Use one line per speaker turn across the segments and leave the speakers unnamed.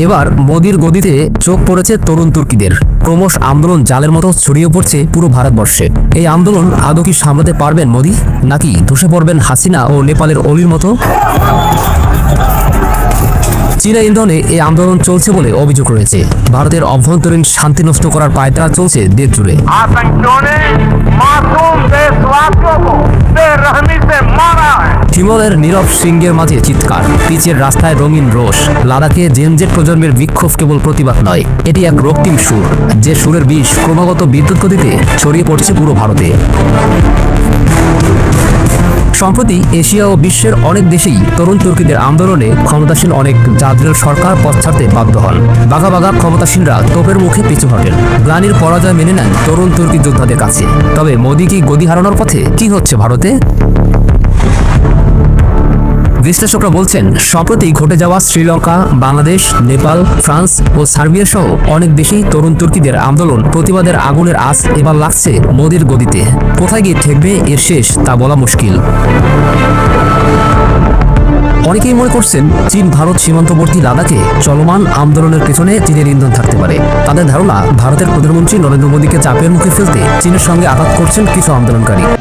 এবার মোদির গদিতে চোখ পড়েছে তরুণ তুর্কিদের ক্রমশ আন্দোলন জালের মতো ছড়িয়ে পড়ছে পুরো ভারতবর্ষে এই আন্দোলন আদৌ কি সামলাতে পারবেন মোদি নাকি ধসে পড়বেন হাসিনা ও নেপালের অলির মতো চীনা ইন্ধনে এই আন্দোলন চলছে বলে অভিযোগ রয়েছে ভারতের অভ্যন্তরীণ শান্তি নষ্ট করার পায়তারা চলছে দেশ জুড়ে
आतंकियों ने मासूम देशवासियों को बेरहमी से मारा है
হিমলের নীরব সিংহের মাঝে চিৎকার। পিচের রাস্তায় রঙিন রোষ লাদাখে জেনজেট প্রজন্মের বিক্ষোভ কেবল প্রতিবাদ নয়, এটি এক রক্তিম সুর। যে সুরের বিষ ক্রমাগত বিদ্যুৎ গতিতে ছড়িয়ে পড়ছে পুরো ভারতে। সম্প্রতি এশিয়া ও বিশ্বের অনেক দেশেই তরুণ তুর্কিদের আন্দোলনে ক্ষমতাসীন অনেক জাতীয় সরকার পথ ছাড়তে বাধ্য হন। বাঘা বাঘা ক্ষমতাসীনরা তোপের মুখে পিছু হটেন। গ্লানির পরাজয় মেনে নেন তরুণ তুর্কি যোদ্ধাদের কাছে। তবে মোদী কি গদি হারানোর পথে কি হচ্ছে ভারতে? বিশ্লেষকরা বলছেন, সম্প্রতি ঘটে যাওয়া শ্রীলঙ্কা, বাংলাদেশ, নেপাল, ফ্রান্স ও সার্বিয়া সহ অনেক দেশেই তরুণ তুর্কিদের আন্দোলন প্রতিবাদের আগুনের আঁচ এবার লাগছে মোদির গদিতে। কোথায় গিয়ে ঠেকবে এর শেষ তা বলা মুশকিল। অনেকেই মনে করছেন, চীন, ভারত সীমান্তবর্তী লাদাখে চলমান আন্দোলনের পেছনে চীনের ইন্ধন থাকতে পারে। তাদের ধারণা, ভারতের প্রধানমন্ত্রী নরেন্দ্র মোদীকে চাপের মুখে ফেলতে চীনের সঙ্গে আঘাত করছেন কিছু আন্দোলনকারী।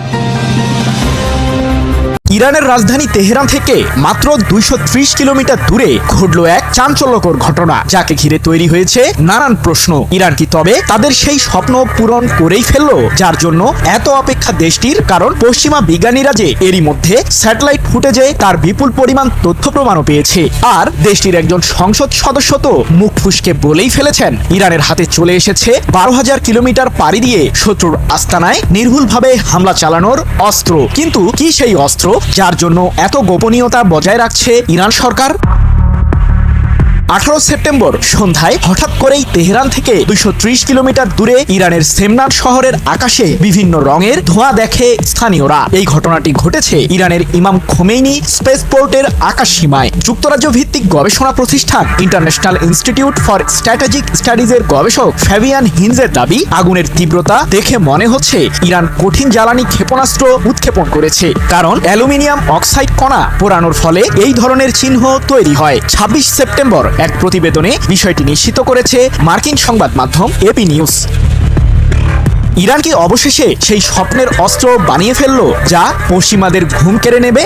ইরানের রাজধানী তেহরান থেকে মাত্র দুইশো ত্রিশ কিলোমিটার দূরে ঘটল এক চাঞ্চল্যকর ঘটনা, যাকে ঘিরে তৈরি হয়েছে নানান প্রশ্ন। ইরান কি তবে তাদের সেই স্বপ্ন পূরণ করেই ফেলল, যার জন্য এত অপেক্ষা দেশটির? কারণ পশ্চিমা বিজ্ঞানীরা যে এরই মধ্যে স্যাটেলাইট ফুটেজে তার বিপুল পরিমাণ তথ্য প্রমাণও পেয়েছে। আর দেশটির একজন সংসদ সদস্য তো মুখ ফুসকে বলেই ফেলেছেন, ইরানের হাতে চলে এসেছে বারো হাজার কিলোমিটার পাড়ি দিয়ে শত্রুর আস্তানায় নির্ভুলভাবে হামলা চালানোর অস্ত্র। কিন্তু কি সেই অস্ত্র? যার জন্য এত গোপনীয়তা বজায় রাখছে ইরান সরকার? আঠারো সেপ্টেম্বর সন্ধ্যায় হঠাৎ করেই তেহরান থেকে দুইশো ত্রিশ কিলোমিটার দূরে ইরানের সেমনার শহরের আকাশে বিভিন্ন রঙের ধোঁয়া দেখে স্থানীয়রা। এই ঘটনাটি ঘটেছে ইরানের ইমাম খোমেইনি স্পেস পোর্টের আকাশ সীমায় যুক্তরাজ্য ভিত্তিক গবেষণা প্রতিষ্ঠান ইন্টারন্যাশনাল ইনস্টিটিউট ফর স্ট্র্যাটেজিক স্টাডিজের গবেষক ফ্যাবিয়ান হিনজের দাবি, আগুনের তীব্রতা দেখে মনে হচ্ছে ইরান কঠিন জ্বালানি ক্ষেপণাস্ত্র উৎক্ষেপণ করেছে। কারণ অ্যালুমিনিয়াম অক্সাইড কণা পোড়ানোর ফলে এই ধরনের চিহ্ন তৈরি হয়। ছাব্বিশ সেপ্টেম্বর এক প্রতিবেদনে বিষয়টি নিশ্চিত করেছে মার্কিন সংবাদ মাধ্যম এপি নিউজ ইরান কি অবশেষে সেই স্বপ্নের অস্ত্র বানিয়ে ফেলল যা পশ্চিমাদের ঘুম কেড়ে নেবে।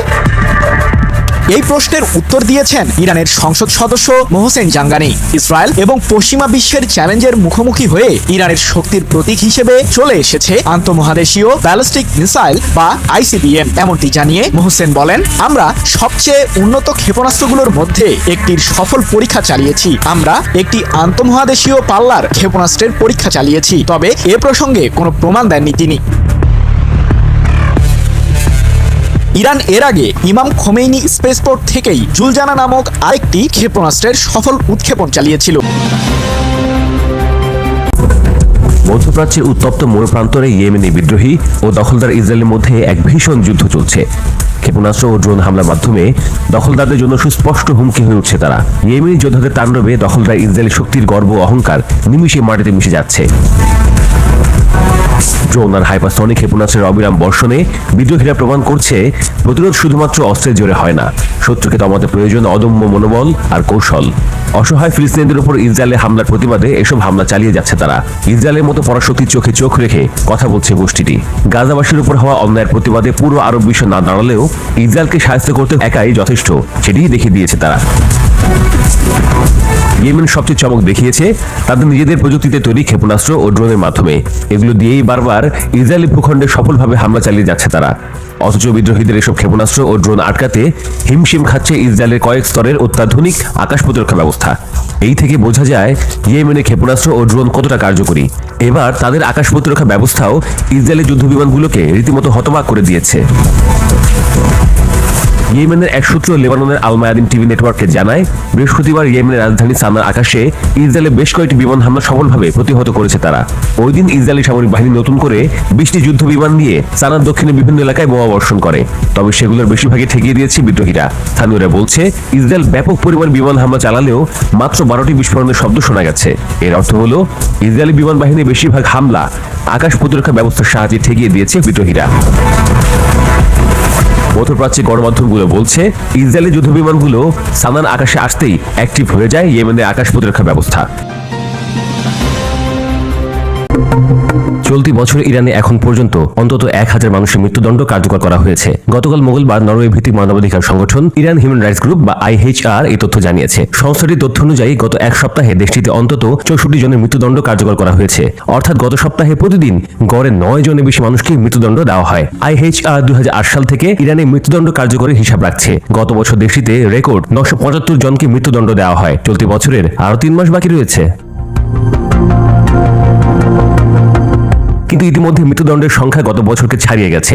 এই প্রশ্নের উত্তর দিয়েছেন ইরানের সংসদ সদস্য মোহসেন জাঙ্গানি। ইসরায়েল এবং পশ্চিমা বিশ্বের চ্যালেঞ্জের মুখোমুখি হয়ে ইরানের শক্তির প্রতীক হিসেবে চলে এসেছে আন্তঃমহাদেশীয় ব্যালিস্টিক মিসাইল বা আইসিবিএম। এমনটি জানিয়ে মোহসেন বলেন, আমরা সবচেয়ে উন্নত ক্ষেপণাস্ত্রগুলোর মধ্যে একটির সফল পরীক্ষা চালিয়েছি। আমরা একটি আন্তঃমহাদেশীয় পাল্লার ক্ষেপণাস্ত্রের পরীক্ষা চালিয়েছি। তবে এ প্রসঙ্গে কোনো প্রমাণ দেননি তিনি। ইরান এর আগে ইমাম খোমেইনি স্পেসপোর্ট থেকেই জুলজানা নামক আরেকটি ক্ষেপণাস্ত্রের সফল উৎক্ষেপণ চালিয়েছিল।
মধ্যপ্রাচ্যের উত্তপ্ত মোড় প্রান্তরে ইয়েমেনি বিদ্রোহী ও দখলদার ইসরায়েলের মধ্যে এক ভীষণ যুদ্ধ চলছে। ক্ষেপণাস্ত্র ও ড্রোন হামলার মাধ্যমে দখলদারদের জন্য সুস্পষ্ট হুমকি হয়ে উঠছে তারা। ইয়েমেনি যোদ্ধাদের তাণ্ডবে দখলদার ইসরায়েলের শক্তির গর্ব অহংকার নিমিষে মাটিতে মিশে যাচ্ছে। ড্রোন আর হাইপারসনিক ক্ষেপণাস্ত্রের অবিরাম বর্ষণে বিদ্রোহীরা প্রমাণ করছে, প্রতিরোধ শুধুমাত্র অস্ত্রের জোরে হয় না। শত্রুকে দমাতে প্রয়োজন অদম্য মনোবল আর কৌশল। অসহায় ফিলিস্তিনিদের উপর ইসরায়েলের হামলার প্রতিবাদে এসব হামলা চালিয়ে যাচ্ছে তারা। ইসরায়েলের মতো পরাশক্তির চোখে চোখ রেখে কথা বলছে গোষ্ঠীটি। গাজাবাসীর উপর হওয়া অন্যায়ের প্রতিবাদে পুরো আরব বিশ্ব না দাঁড়ালেও ইসরায়েলকে সাহায্য করতে একাই যথেষ্ট, সেটিই দেখিয়ে দিয়েছে তারা। ইয়েমেন সবচেয়ে চমক দেখিয়েছে তাদের নিজেদের প্রযুক্তিতে তৈরি ক্ষেপণাস্ত্র ও ড্রোনের মাধ্যমে। এগুলো দিয়েই বারবার ইসরায়েলি ভূখণ্ডে সফলভাবে হামলা চালিয়ে যাচ্ছে তারা। অথচ বিদ্রোহীদের এসব ক্ষেপণাস্ত্র ও ড্রোন আটকাতে হিমশিম খাচ্ছে ইসরায়েলের কয়েক স্তরের অত্যাধুনিক আকাশ প্রতিরক্ষা ব্যবস্থা। এই থেকে বোঝা যায় ইয়েমেনের ক্ষেপণাস্ত্র ও ড্রোন কতটা কার্যকরী। এবার তাদের আকাশ প্রতিরক্ষা ব্যবস্থাও ইসরায়েলের যুদ্ধবিমানগুলোকে রীতিমতো হতবাক করে দিয়েছে। ইয়েমেনের এক সূত্র লেবাননের আল মায়াদিন টিভি নেটওয়ার্ককে জানায়, বৃহস্পতিবার ইয়েমেনের রাজধানী সানার আকাশে ইসরায়েলে বেশ কয়েকটি বিমান হামলা সফলভাবে প্রতিহত করেছে তারা। ওই দিন ইসরায়েলি সামরিক বাহিনী নতুন করে বিশটি যুদ্ধ বিমান দিয়ে সানার দক্ষিণে বিভিন্ন এলাকায় বোমা বর্ষণ করে। তবে সেগুলোর বেশিরভাগই ঠেকিয়ে দিয়েছে বিদ্রোহীরা। স্থানীয়রা বলছে, ইসরায়েল ব্যাপক পরিমাণ বিমান হামলা চালালেও মাত্র বারোটি বিস্ফোরণের শব্দ শোনা গেছে। এর অর্থ হলো, ইসরায়েলি বিমান বাহিনীর বেশিরভাগ হামলা আকাশ প্রতিরক্ষা ব্যবস্থার সাহায্যে ঠেকিয়ে দিয়েছে বিদ্রোহীরা। মধ্যপ্রাচ্যে গণমাধ্যমগুলো বলছে ইসরায়েলি যুদ্ধবিমানগুলো সানার আকাশে আসতেই অ্যাক্টিভ হয়ে যায় ইয়েমেনের আকাশ প্রতিরক্ষা ব্যবস্থা। চলতি বছর ইরানে এখন পর্যন্ত অন্তত এক হাজার মানুষের মৃত্যুদণ্ড কার্যকর করা হয়েছে। গতকাল মঙ্গলবার নরওয়ে ভিত্তিক মানবাধিকার সংগঠন ইরান হিউম্যান রাইটস গ্রুপ বা আইএইচআর এই তথ্য জানিয়েছে। সংস্থাটির তথ্য অনুযায়ী গত এক সপ্তাহে দেশটিতে অন্তত চৌষট্টি জনের মৃত্যুদণ্ড কার্যকর করা হয়েছে। অর্থাৎ গত সপ্তাহে প্রতিদিন গড়ে নয় জনের বেশি মানুষকে মৃত্যুদণ্ড দেওয়া হয়। আইএইচআর দু হাজার আট সাল থেকে ইরানে মৃত্যুদণ্ড কার্যকরের হিসাব রাখছে। গত বছর দেশটিতে রেকর্ড নশো জনকে মৃত্যুদণ্ড দেওয়া হয়। চলতি বছরের আরও তিন মাস বাকি রয়েছে। কিন্তু ইতিমধ্যে মৃত্যুদণ্ডের সংখ্যা গত বছরকে ছাড়িয়ে গেছে।